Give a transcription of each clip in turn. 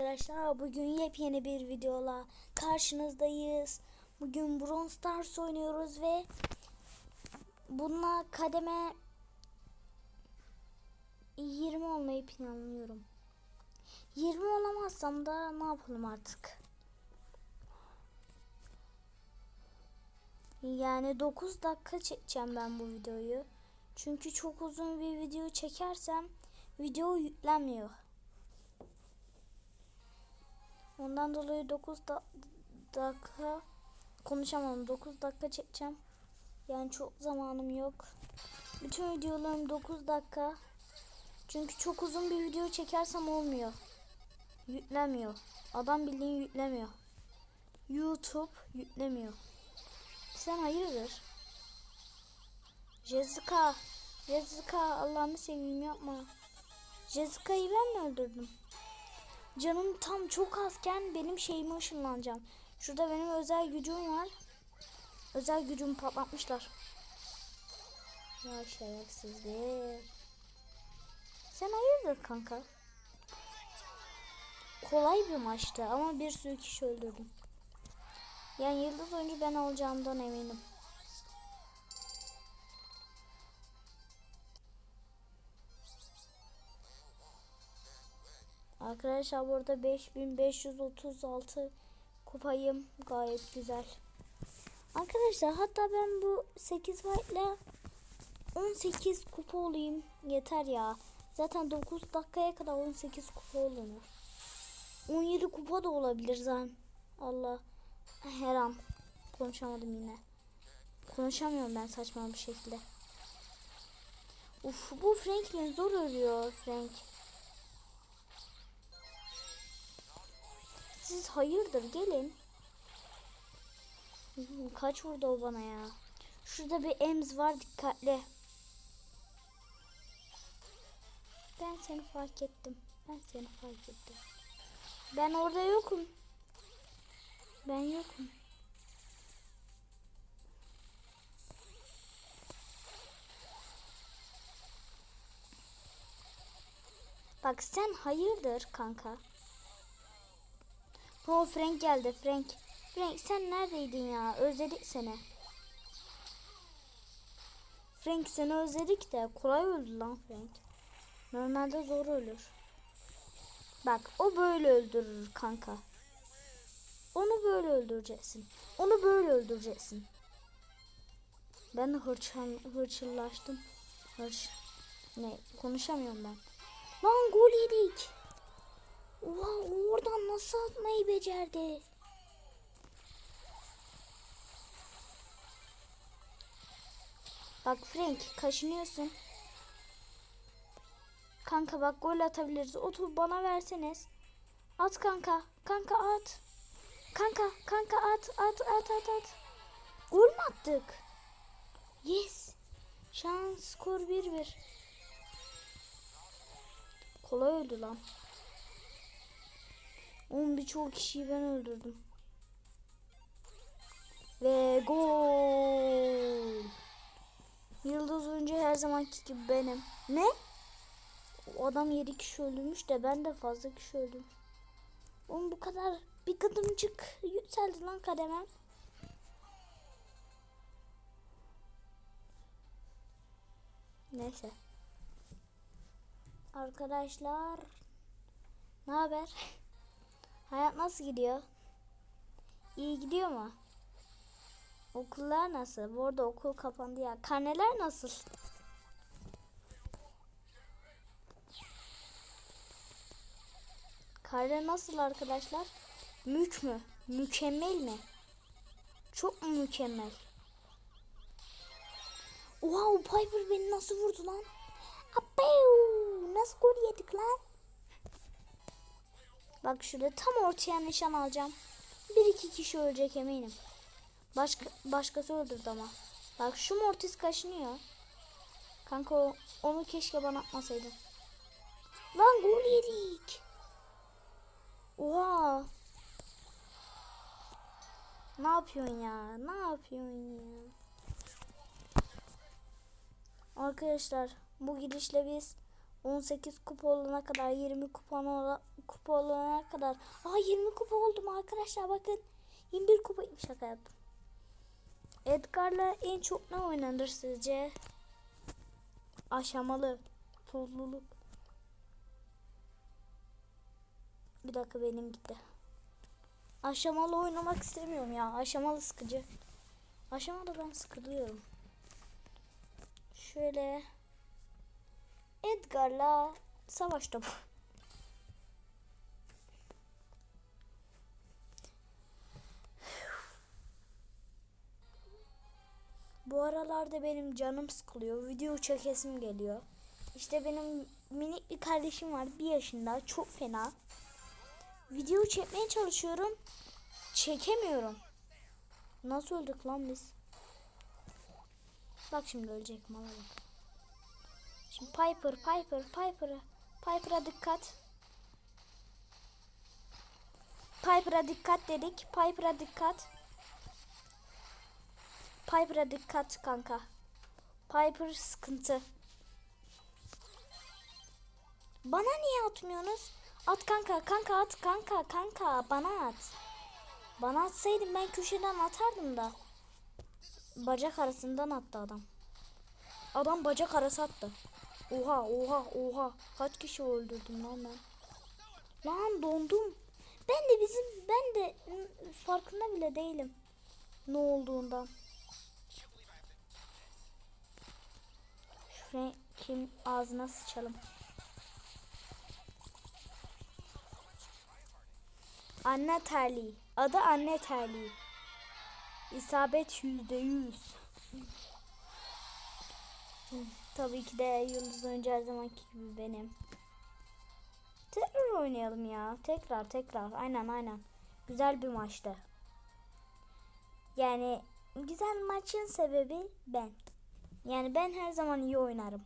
Arkadaşlar bugün yepyeni bir videola karşınızdayız. Bugün Brawl Stars oynuyoruz ve bununla kademe 20 olmayı planlıyorum. 20 olamazsam da ne yapalım artık? Yani 9 dakika çekeceğim ben bu videoyu. Çünkü çok uzun bir video çekersem video yüklenmiyor. Ondan dolayı 9 da dakika konuşamam. 9 dakika çekeceğim. Yani çok zamanım yok. Bütün videolarım 9 dakika. Çünkü çok uzun bir video çekersem olmuyor. Yüklemiyor. Adam bildiğin yüklemiyor. YouTube yüklemiyor. Sen hayırdır? Jessica. Jessica Allah'ını seveyim yapma. Jessica'yı ben mi öldürdüm? Canım tam çok azken benim şeyime ışınlanacağım. Şurada benim özel gücüm var. Özel gücümü patlatmışlar. Ya şerefsizlik. Sen hayırdır kanka? Kolay bir maçtı ama bir sürü kişi öldürdüm. Yani yıldız oyuncu ben olacağımdan eminim. Arkadaşlar burada 5536 kupayım gayet güzel. Arkadaşlar hatta ben bu 8 white ile 18 kupa olayım yeter ya. Zaten 9 dakikaya kadar 18 kupa olunur. 17 kupa da olabilir zaten. Allah her an konuşamadım yine. Konuşamıyorum ben saçma bir şekilde. Uf bu Franklin zor ölüyor Frank. Siz hayırdır gelin. Kaç vurdu o bana ya. Şurada bir ems var dikkatli. Ben seni fark ettim. Ben seni fark ettim. Ben orada yokum. Ben yokum. Bak sen hayırdır kanka? O Frank geldi Frank. Frank sen neredeydin ya? Özledik seni. Frank seni özledik de kolay öldü lan Frank. Normalde zor ölür. Bak o böyle öldürür kanka. Onu böyle öldüreceksin. Onu böyle öldüreceksin. Ben de hırçın, hırçınlaştım. Hırç. Ne konuşamıyorum ben. Lan gol yedik. Oha oradan nasıl atmayı becerdi? Bak Frank kaşınıyorsun. Kanka bak gol atabiliriz. O topu bana verseniz. At kanka. Kanka at. Kanka kanka at at at at at. Gol mü attık? Yes. Şans skor 1-1. Kolay öldü lan. Oğlum birçok kişiyi ben öldürdüm. Ve gol. Yıldız oyuncu her zamanki gibi benim. Ne? O adam 7 kişi öldürmüş de ben de fazla kişi öldüm. Oğlum bu kadar bir kadımcık yükseldi lan kademem. Neyse. Arkadaşlar ne haber? Hayat nasıl gidiyor? İyi gidiyor mu? Okullar nasıl? Bu arada okul kapandı ya. Karneler nasıl? Karne nasıl arkadaşlar? Mük mü? Mükemmel mi? Çok mu mükemmel? Oha o Piper beni nasıl vurdu lan? Apeu! Nasıl gol yedik lan? Bak şurada tam ortaya nişan alacağım. Bir iki kişi ölecek eminim. Başka başkası öldürdü ama. Bak şu Mortis kaşınıyor. Kanka onu keşke bana atmasaydın. Lan gol yedik. Oha. Ne yapıyorsun ya? Ne yapıyorsun ya? Arkadaşlar bu gidişle biz 18 kupa olana kadar 20 kupa, ola- kupa olana kadar. Aa 20 kupa oldum arkadaşlar bakın. 21 kupa şaka yaptım. Edgar'la en çok ne oynanır sizce? Aşamalı. Tuzluluk. Bir dakika benim gitti. Aşamalı oynamak istemiyorum ya. Aşamalı sıkıcı. Aşamalı ben sıkılıyorum. Şöyle Edgar'la savaş topu. Bu aralarda benim canım sıkılıyor. Video çekesim geliyor. İşte benim minik bir kardeşim var. Bir yaşında. Çok fena. Video çekmeye çalışıyorum. Çekemiyorum. Nasıl öldük lan biz? Bak şimdi ölecek mala. Şimdi Piper, Piper, Piper'a. Piper'a dikkat. Piper'a dikkat dedik. Piper'a dikkat. Piper'a dikkat kanka. Piper sıkıntı. Bana niye atmıyorsunuz? At kanka, kanka at, kanka, kanka bana at. Bana atsaydın ben köşeden atardım da. Bacak arasından attı adam. Adam bacak arası attı. Oha oha oha. Kaç kişi öldürdüm lan ben. Lan dondum. Ben de bizim ben de farkında bile değilim. Ne olduğundan. Şuraya kim ağzına sıçalım. Anne terliği. Adı anne terliği. İsabet yüzde yüz. Tabii ki de Yıldız önce her zamanki gibi benim. Tekrar oynayalım ya. Tekrar tekrar. Aynen aynen. Güzel bir maçtı. Yani güzel maçın sebebi ben. Yani ben her zaman iyi oynarım.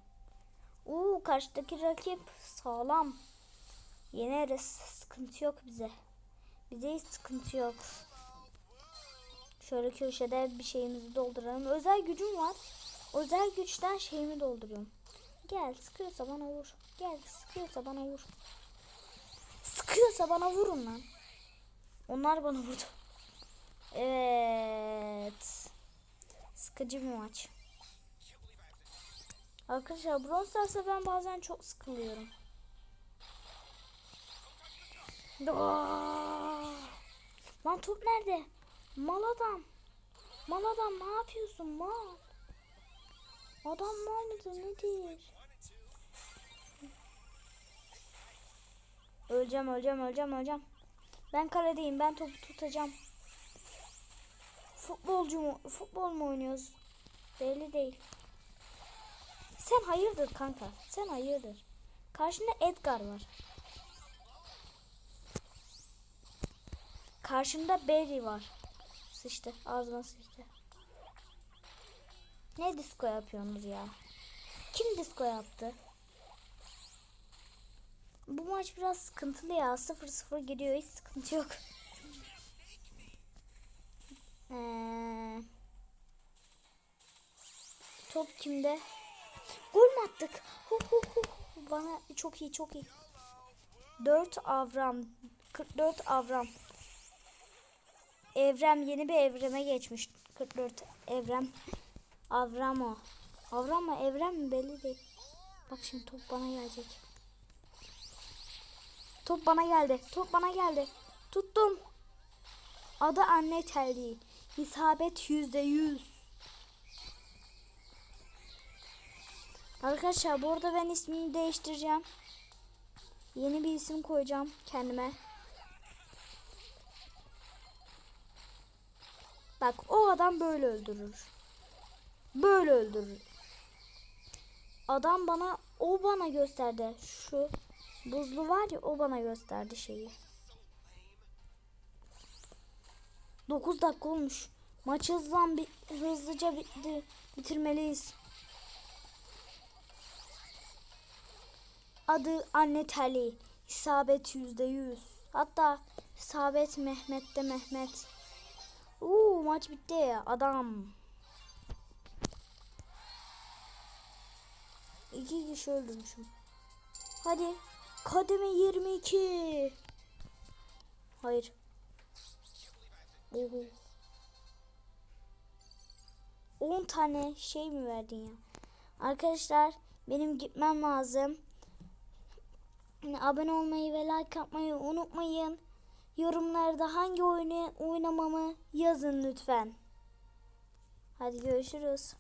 Uuu karşıdaki rakip sağlam. Yeneriz. Sıkıntı yok bize. Bize hiç sıkıntı yok. Şöyle köşede bir şeyimizi dolduralım. Özel gücüm var. Özel güçten şeyimi dolduruyorum. Gel sıkıyorsa bana vur. Gel sıkıyorsa bana vur. Sıkıyorsa bana vurun lan. Onlar bana vurdu. Evet. Sıkıcı bir maç. Arkadaşlar Brawl Stars'ta ben bazen çok sıkılıyorum. Lan top nerede? Mal adam. Mal adam ne yapıyorsun mal? Adam mal mıdır nedir? Öleceğim öleceğim öleceğim öleceğim. Ben kaledeyim ben topu tutacağım. Futbolcu mu? Futbol mu oynuyoruz? Belli değil. Sen hayırdır kanka? Sen hayırdır? Karşında Edgar var. Karşımda Barry var. Sıçtı. Ağzıma sıçtı. Ne disco yapıyorsunuz ya? Kim disco yaptı? Bu maç biraz sıkıntılı ya. 0-0 gidiyor. Hiç sıkıntı yok. Ee, top kimde? Gol mü attık? Hu hu. Bana çok iyi çok iyi. 4 avram. 44 avram. Evrem yeni bir evreme geçmiş. 44 evrem. Avramo. Avramo evrem mi belli değil. Bak şimdi top bana gelecek. Top bana geldi. Top bana geldi. Tuttum. Adı anne terliği. İsabet yüzde yüz. Arkadaşlar bu arada ben ismimi değiştireceğim. Yeni bir isim koyacağım kendime. Bak o adam böyle öldürür. Böyle öldürür. Adam bana o bana gösterdi. Şu buzlu var ya o bana gösterdi şeyi. 9 dakika olmuş. Maç hızlan bi hızlıca bitti. Bitirmeliyiz. Adı anne terliği. İsabet yüzde yüz. Hatta isabet Mehmet'te Mehmet. Uuu maç bitti. Adam. İki kişi öldürmüşüm. Hadi. Kademe 22. Hayır. Oho. 10 tane şey mi verdin ya? Arkadaşlar benim gitmem lazım. Abone olmayı ve like atmayı unutmayın. Yorumlarda hangi oyunu oynamamı yazın lütfen. Hadi görüşürüz.